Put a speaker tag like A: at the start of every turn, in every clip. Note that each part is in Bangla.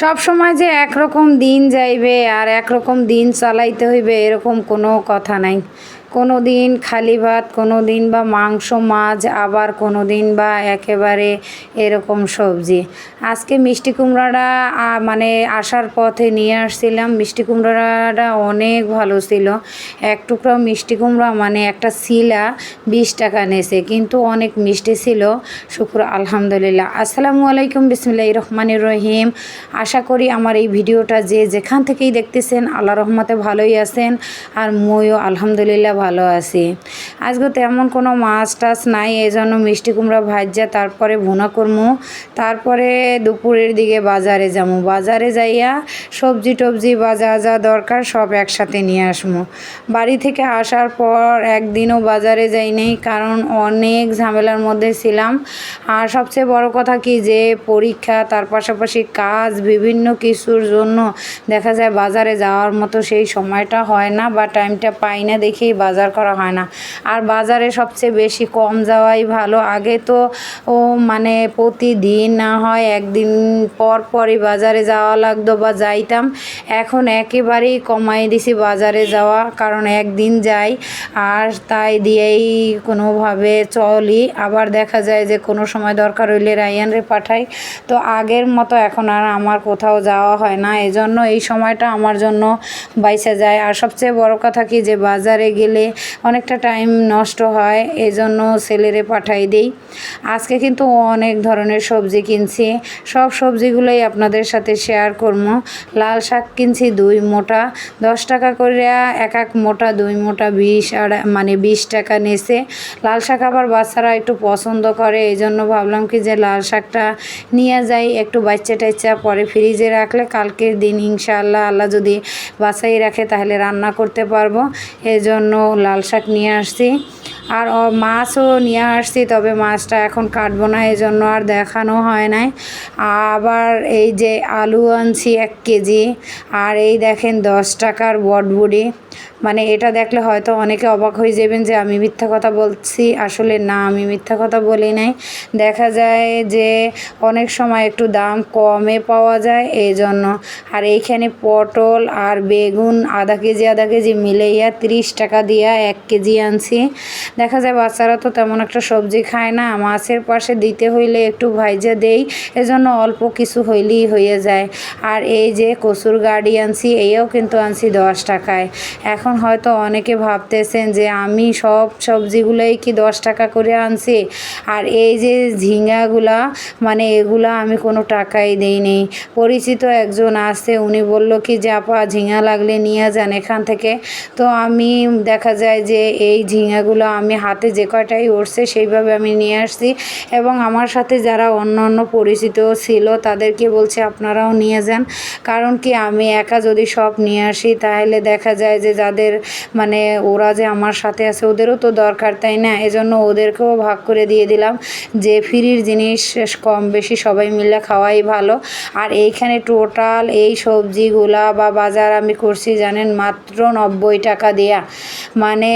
A: সব সময় যে একরকম দিন যাইবে আর একরকম দিন চালাইতে হইবে এরকম কোনো কথা নাই। কোনো দিন খালি ভাত কোনো দিন বা মাংস, মাছ, আবার কোনো দিন বা একেবারে এরকম সবজি। আজকে মিষ্টি কুমড়াটা মানে আসার পথে নিয়ে আসছিলাম। মিষ্টি কুমড়াটা অনেক ভালো ছিল। এক টুকরো মিষ্টি কুমড়া মানে একটা শিলা, বিশ টাকা নেছে কিন্তু অনেক মিষ্টি ছিল। শুক্র, আলহামদুলিল্লাহ। আসসালামু আলাইকুম বিসমিল্লাহ রহমানির রহিম। আশা করি আমার এই ভিডিওটা যে যেখান থেকেই দেখতেছেন আল্লাহ রহমতে ভালোই আছেন। আর মইও আলহামদুলিল্লাহ ভালো আছি। আজকে তেমন কোনো মাছ টাছ নাই, এই জন্য মিষ্টি কুমড়া ভাজা, তারপরে ভুনা করব তারপরে দুপুরের দিকে বাজারে যাব বাজারে যাইয়া সবজি টবজি বা যা যা দরকার সব একসাথে নিয়ে আসব বাড়ি থেকে আসার পর একদিনও বাজারে যাই নাই কারণ অনেক ঝামেলার মধ্যে ছিলাম। আর সবচেয়ে বড় কথা কি যে, পরীক্ষা, তার পাশাপাশি কাজ, বিভিন্ন কিছুর জন্য দেখা যায় বাজারে যাওয়ার মতো সেই সময়টা হয় না বা টাইমটা পাই না দেখেই বাজার করা হয় না। আর বাজারে সবচেয়ে বেশি কম যাওয়াই ভালো। আগে তো, ও মানে প্রতিদিন না হয় একদিন পর পরই বাজারে যাওয়া লাগতো বা যাইতাম। এখন একেবারেই কমাই দিছি বাজারে যাওয়া, কারণ একদিন যাই আর তাই দিয়েই কোনোভাবে চলি। আবার দেখা যায় যে কোনো সময় দরকার হইলে রায়ানরে পাঠাই। তো আগের মতো এখন আর আমার কোথাও যাওয়া হয় না। এজন্য এই সময়টা আমার জন্য বাইসে যায়। আর সবচেয়ে বড় কথা কি যে বাজারে গেলে অনেকটা টাইম নষ্ট হয়, এজন্য ছেলেরে পাঠাই দিই। আজকে কিন্তু অনেক ধরনের সবজি কিনছি, সব সবজিগুলোই আপনাদের সাথে শেয়ার করব। লাল শাক কিনছি দুই মোটা, দশ টাকা করে এক এক মোটা, দুই মোটা বিশ আর মানে বিশ টাকা নেছে। লাল শাক আবার বাচ্চারা একটু পছন্দ করে এই জন্য ভাবলাম কি যে লাল শাকটা নিয়ে যাই, একটু বাচ্চা টাচ্চা পরে ফ্রিজে রাখলে কালকের দিন ইনশাআল্লাহ আল্লাহ যদি বাসাই রাখে তাহলে রান্না করতে পারব। এই জন্য লাল শাক নিয়ে আসছি। আর মাছও নিয়ে আসছি, তবে মাছটা এখন কাটবো না এই জন্য আর দেখানো হয় নাই। আবার এই যে আলু আনছি এক কেজি, আর এই দেখেন দশ টাকার বটবুড়ি। মানে এটা দেখলে হয়তো অনেকে অবাক হয়ে যাবেন যে আমি মিথ্যা কথা বলছি। আসলে না, আমি মিথ্যা কথা বলি নাই। দেখা যায় যে অনেক সময় একটু দাম কমে পাওয়া যায় এই জন্য আর এইখানে পটল আর বেগুন আধা কেজি আধা কেজি মিলাইয়া তিরিশ টাকা দিয়া এক কেজি আনছি। দেখা যায় বাচ্চারা তো তেমন একটা সবজি খায় না। মাছের পাশে দিতে হইলে একটু ভাইজা দেই, এজন্য অল্প কিছু হইলেই হয়ে যায়। আর এই যে কচুর গাড়ি আনছি এইও কিন্তু আনছি দশ টাকায়। এখন হয়তো অনেকে ভাবতেছেন যে আমি সব সবজিগুলোই কি দশ টাকা করে আনছি? আর এই যে ঝিঙ্গাগুলা মানে এগুলা আমি কোনো টাকাই দেইনি। পরিচিত একজন আছে, উনি বলল কি যে, আপা, ঝিঙা লাগলে নিয়ে যান এখান থেকে। তো আমি দেখা যায় যে এই ঝিঙাগুলো আমি হাতে যে কয়টাই উঠছে সেইভাবে আমি নিয়ে আসছি। এবং আমার সাথে যারা অন্য অন্য পরিচিত ছিল, তাদেরকে বলছে, আপনারাও নিয়ে যান। কারণ কি, আমি একা যদি সব নিয়ে আসি, তাহলে দেখা যায় যে যাদের মানে ওরা যে আমার সাথে আছে ওদেরও তো দরকার, তাই না? এজন্য ওদেরকেও ভাগ করে দিয়ে দিলাম যে ফ্রির জিনিস কম বেশি সবাই মিলে খাওয়াই ভালো। আর এইখানে টোটাল এই সবজিগুলা বা বাজার আমি করছি জানেন মাত্র নব্বই টাকা দেয়া। মানে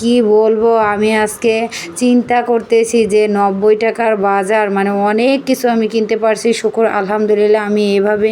A: কি বলব, আমি আজকে চিন্তা করতেছি যে নব্বই টাকার বাজার মানে অনেক কিছু আমি কিনতে পারছি, শুকুর, আলহামদুলিল্লাহ আমি এভাবে